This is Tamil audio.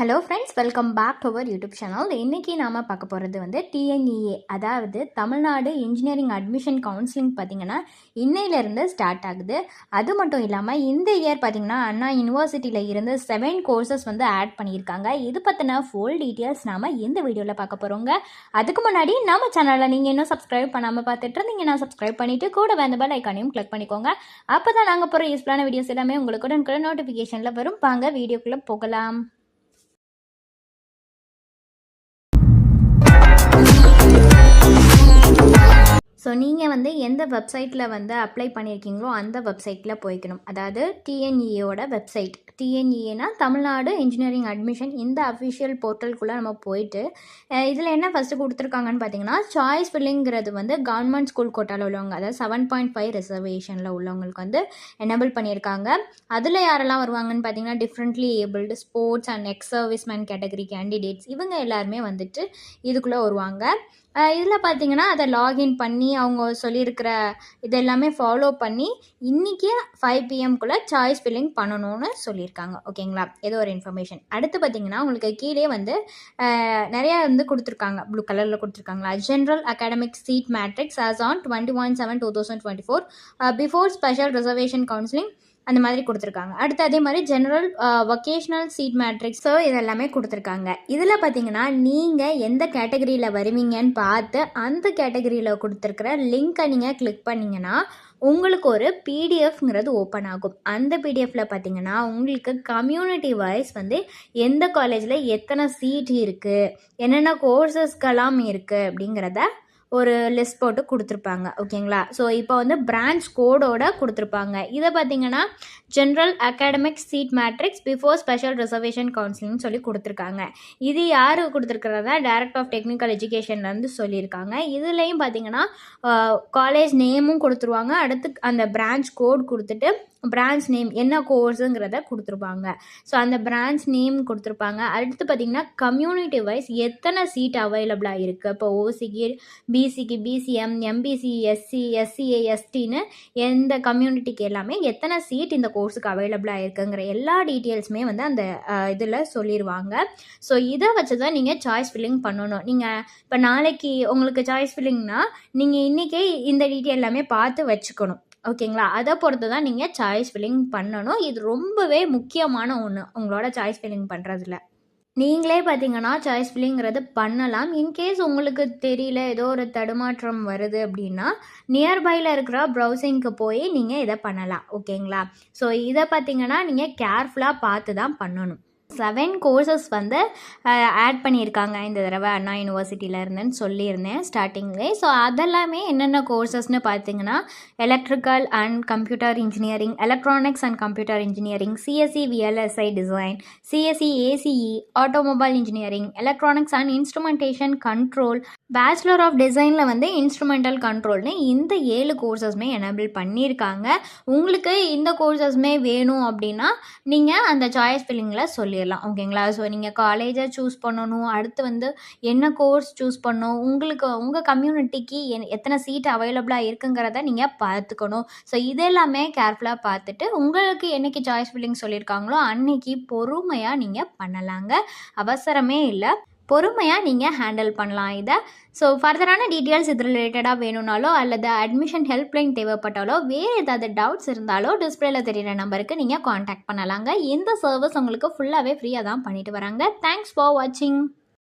Hello friends welcome back to our YouTube channel இன்றைக்கி நாம் பார்க்க போகிறது வந்து டிஎன்இஏ அதாவது தமிழ்நாடு இன்ஜினியரிங் அட்மிஷன் கவுன்சிலிங் பார்த்திங்கன்னா இன்னையிலேருந்து ஸ்டார்ட் ஆகுது. அது மட்டும் இல்லாமல் இந்த இயர் பார்த்திங்கன்னா அண்ணா யூனிவர்சிட்டியில் இருந்து செவன் கோர்சஸ் வந்து ஆட் பண்ணியிருக்காங்க. இது பற்றின ஃபுல் டீட்டெயில்ஸ் நாம் இந்த வீடியோவில் பார்க்க போகிறோங்க அதுக்கு முன்னாடி நம்ம சேனலில் நீங்கள் இன்னும் சப்ஸ்கிரைப் பண்ணாமல் பார்த்துட்டு இருந்தீங்கன்னா சப்ஸ்கிரைப் பண்ணிவிட்டு கூட வந்த பெல் ஐக்கானையும் கிளிக் பண்ணிக்கோங்க. அப்போ தான் நாங்கள் போகிற யூஸ்ஃபுல்லான வீடியோஸ் எல்லாமே உங்களுக்கு உடனுக்குடன் நோட்டிஃபிகேஷனில் வரும். வாங்க வீடியோக்குள்ளே போகலாம். ஸோ நீங்கள் வந்து எந்த வெப்சைட்டில் வந்து அப்ளை பண்ணியிருக்கீங்களோ அந்த வெப்சைட்டில் போய்க்கணும். அதாவது டிஎன்இயோட வெப்சைட் டிஎன்இஏனா தமிழ்நாடு இன்ஜினியரிங் அட்மிஷன் இந்த அஃபிஷியல் போர்ட்டலுக்குள்ளே நம்ம போயிட்டு இதில் என்ன ஃபஸ்ட்டு கொடுத்துருக்காங்கன்னு பார்த்தீங்கன்னா சாய்ஸ் ஃபில்லிங்கிறது வந்து கவர்மெண்ட் ஸ்கூல் கோட்டாவில் உள்ளவங்க அதாவது செவன் பாயிண்ட் ஃபைவ் ரிசர்வேஷனில் உள்ளவங்களுக்கு வந்து எனபிள் பண்ணியிருக்காங்க. அதில் யாரெல்லாம் வருவாங்கன்னு பார்த்தீங்கன்னா differently abled sports and ex service man category candidates இவங்க எல்லாருமே வந்துட்டு இதுக்குள்ளே வருவாங்க. இதில் பார்த்தீங்கன்னா அதை லாகின் பண்ணி அவங்க சொல்லியிருக்கிற இதெல்லாமே ஃபாலோ பண்ணி இன்றைக்கே ஃபைவ் பிஎம்குள்ளே சாய்ஸ் ஃபில்லிங் பண்ணணும்னு சொல்லியிருக்காங்க. ஓகேங்களா ஏதோ ஒரு இன்ஃபர்மேஷன் அடுத்து பார்த்தீங்கன்னா உங்களுக்கு கீழே வந்து நிறையா வந்து கொடுத்துருக்காங்க. ப்ளூ கலரில் கொடுத்துருக்காங்களா? General academic seat matrix as on twenty one seven two thousand twenty four before special reservation counselling அந்த மாதிரி கொடுத்துருக்காங்க. அடுத்து அதே மாதிரி general vocational seat matrix so இதெல்லாமே கொடுத்துருக்காங்க. இதில் பார்த்தீங்கன்னா நீங்கள் எந்த கேட்டகரியில் வருவீங்கன்னு பார்த்து அந்த கேட்டகரியில் கொடுத்துருக்குற லிங்க்கை நீங்கள் கிளிக் பண்ணிங்கன்னா உங்களுக்கு ஒரு பிடிஎஃப்ங்கிறது ஓப்பன் ஆகும். அந்த பிடிஎஃப்பில் பார்த்தீங்கன்னா உங்களுக்கு கம்யூனிட்டி வைஸ் வந்து எந்த காலேஜில் எத்தனை சீட் இருக்குது என்னென்ன கோர்சஸ்கெல்லாம் இருக்குது அப்படிங்கிறத ஒரு லிஸ்ட் போட்டு கொடுத்துருப்பாங்க ஓகேங்களா ஸோ இப்போ வந்து பிரான்ச் கோடோட கொடுத்துருப்பாங்க. இதை பார்த்தீங்கன்னா general academic seat matrix before special reservation counselling சொல்லி கொடுத்துருக்காங்க. இது யார் கொடுத்துருக்கிறதா? டைரக்ட் ஆஃப் டெக்னிக்கல் எஜுகேஷன்லேருந்து சொல்லியிருக்காங்க. இதுலேயும் பார்த்தீங்கன்னா காலேஜ் நேமும் கொடுத்துருவாங்க. அடுத்து அந்த பிரான்ச் கோட் கொடுத்துட்டு பிரான்ச் நேம் என்ன கோர்ஸுங்கிறத கொடுத்துருப்பாங்க. ஸோ அந்த பிரான்ச் நேம் கொடுத்துருப்பாங்க. அடுத்து பார்த்திங்கன்னா கம்யூனிட்டி வைஸ் எத்தனை சீட் அவைலபிளாக இருக்குது இப்போ ஓசிக்கு பிசிக்கு பிசிஎம் எம்பிசி எஸ்சி எஸ்சிஏ எஸ்டின்னு எந்த கம்யூனிட்டிக்கு எல்லாமே எத்தனை சீட் இந்த கோர்ஸுக்கு அவைலபிளாக இருக்குங்கிற எல்லா டீட்டெயில்ஸுமே வந்து அந்த இதில் சொல்லிடுவாங்க ஸோ இதை வச்சு தான் நீங்கள் சாய்ஸ் ஃபில்லிங் பண்ணணும். நீங்கள் இப்போ நாளைக்கு உங்களுக்கு சாய்ஸ் ஃபில்லிங்னா நீங்கள் இன்றைக்கே இந்த டீட்டெயில் எல்லாமே பார்த்து வச்சுக்கணும். ஓகேங்களா? அதை பொறுத்து தான் நீங்கள் சாய்ஸ் ஃபில்லிங் பண்ணணும். இது ரொம்பவே முக்கியமான ஒன்று உங்களோட சாய்ஸ் ஃபில்லிங் பண்ணுறதுல நீங்களே பார்த்தீங்கன்னா சாய்ஸ் ஃபில்லிங்கிறது பண்ணலாம். இன்கேஸ் உங்களுக்கு தெரியல ஏதோ ஒரு தடுமாற்றம் வருது அப்படின்னா நியர்பையில் இருக்கிற ப்ரௌசிங்க்கு போய் நீங்கள் இதை பண்ணலாம். ஓகேங்களா ஸோ இதை பார்த்தீங்கன்னா நீங்கள் கேர்ஃபுல்லாக பார்த்து தான் பண்ணணும். செவன் கோர்சஸ் வந்து ஆட் பண்ணியிருக்காங்க இந்த தடவை அண்ணா யூனிவர்சிட்டியிலருந்துன்னு சொல்லியிருந்தேன் ஸ்டார்டிங்லேயே ஸோ அதெல்லாமே என்னென்ன கோர்சஸ்னு பார்த்தீங்கன்னா electrical and computer engineering electronics and computer engineering CSE VLSI design CSE ACE automobile engineering electronics and instrumentation control bachelor of டிசைனில் வந்து இன்ஸ்ட்ருமெண்டல் கண்ட்ரோல்னு இந்த ஏழு கோர்சஸ்மே எனபிள் பண்ணியிருக்காங்க. உங்களுக்கு இந்த கோர்சஸ்மே வேணும் அப்படின்னா நீங்கள் அந்த சாய்ஸ் ஃபில்லிங்கில் செய்யலாம் ஓகேங்களா? ஸோ நீங்கள் காலேஜை சூஸ் பண்ணணும். அடுத்து வந்து என்ன கோர்ஸ் சூஸ் பண்ணணும்? உங்களுக்கு உங்கள் கம்யூனிட்டிக்கு எத்தனை சீட் அவைலபிளாக இருக்குங்கிறத நீங்கள் பார்த்துக்கணும். ஸோ இதெல்லாமே கேர்ஃபுல்லாக பார்த்துட்டு உங்களுக்கு என்றைக்கு சாய்ஸ் ஃபில்லிங் சொல்லியிருக்காங்களோ அன்னைக்கு பொறுமையாக நீங்கள் பண்ணலாங்க. அவசரமே இல்லை. பொறுமையாக நீங்கள் ஹேண்டில் பண்ணலாம் இதை. ஸோ ஃபர்தரான டீட்டெயில்ஸ் இது ரிலேட்டடாக வேணும்னாலோ அல்லது அட்மிஷன் ஹெல்ப்லைன் தேவைப்பட்டாலோ வேறு ஏதாவது டவுட்ஸ் இருந்தாலோ டிஸ்பிளேல தெரியிற நம்பருக்கு நீங்கள் காண்டாக்ட் பண்ணலாங்க. இந்த சர்வீஸ் உங்களுக்கு ஃபுல்லாகவே ஃப்ரீயாக தான் பண்ணிட்டு வராங்க. தேங்க்ஸ் ஃபார் வாட்சிங்